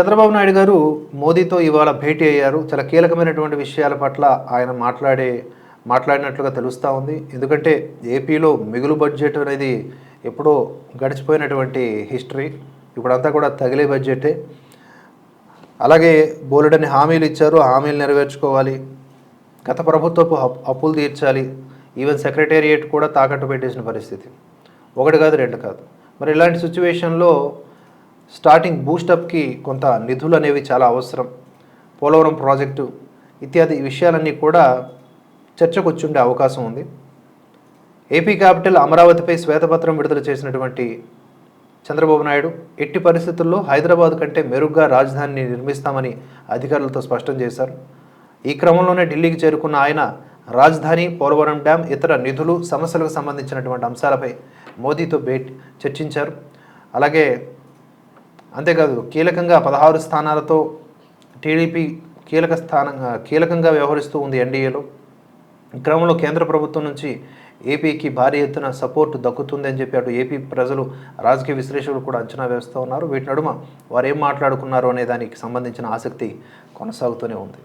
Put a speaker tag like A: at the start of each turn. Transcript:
A: చంద్రబాబు నాయుడు గారు మోదీతో ఇవాళ భేటీ అయ్యారు. చాలా కీలకమైనటువంటి విషయాల పట్ల ఆయన మాట్లాడే మాట్లాడినట్లుగా తెలుస్తూ ఉంది. ఎందుకంటే ఏపీలో మిగులు బడ్జెట్ అనేది ఎప్పుడో గడిచిపోయినటువంటి హిస్టరీ. ఇప్పుడంతా కూడా తగిలే బడ్జెటే. అలాగే బోలెడని హామీలు ఇచ్చారు. హామీలు నెరవేర్చుకోవాలి. గత ప్రభుత్వపు అప్- అప్పులు తీర్చాలి. ఈవెన్ సెక్రటేరియట్ కూడా తాకట్టు పెట్టేసిన పరిస్థితి. ఒకటి కాదు రెండు కాదు. మరి ఇలాంటి సిచ్యువేషన్లో స్టార్టింగ్ బూస్టప్కి కొంత నిధులు అనేవి చాలా అవసరం. పోలవరం ప్రాజెక్టు ఇత్యాది విషయాలన్నీ కూడా చర్చకు వచ్చుండే అవకాశం ఉంది. ఏపీ క్యాపిటల్ అమరావతిపై శ్వేతపత్రం విడుదల చేసినటువంటి చంద్రబాబు నాయుడు ఎట్టి పరిస్థితుల్లో హైదరాబాద్ కంటే మెరుగ్గా రాజధానిని నిర్మిస్తామని అధికారులతో స్పష్టం చేశారు. ఈ క్రమంలోనే ఢిల్లీకి చేరుకున్న ఆయన రాజధాని పోలవరం డ్యాం ఇతర నిధులు సమస్యలకు సంబంధించినటువంటి అంశాలపై మోదీతో భేట్ చర్చించారు. అలాగే అంతేకాదు కీలకంగా పదహారు స్థానాలతో టీడీపీ కీలక స్థానంగా కీలకంగా వ్యవహరిస్తూ ఉంది ఎన్డీఏలో. క్రమంలో కేంద్ర ప్రభుత్వం నుంచి ఏపీకి భారీ ఎత్తున సపోర్ట్ దక్కుతుందని చెప్పి అటు ఏపీ ప్రజలు రాజకీయ విశ్లేషకులు కూడా అంచనా వేస్తూ ఉన్నారు. వీటి నడుమ వారు ఏం మాట్లాడుకున్నారు అనే దానికి సంబంధించిన ఆసక్తి కొనసాగుతూనే ఉంది.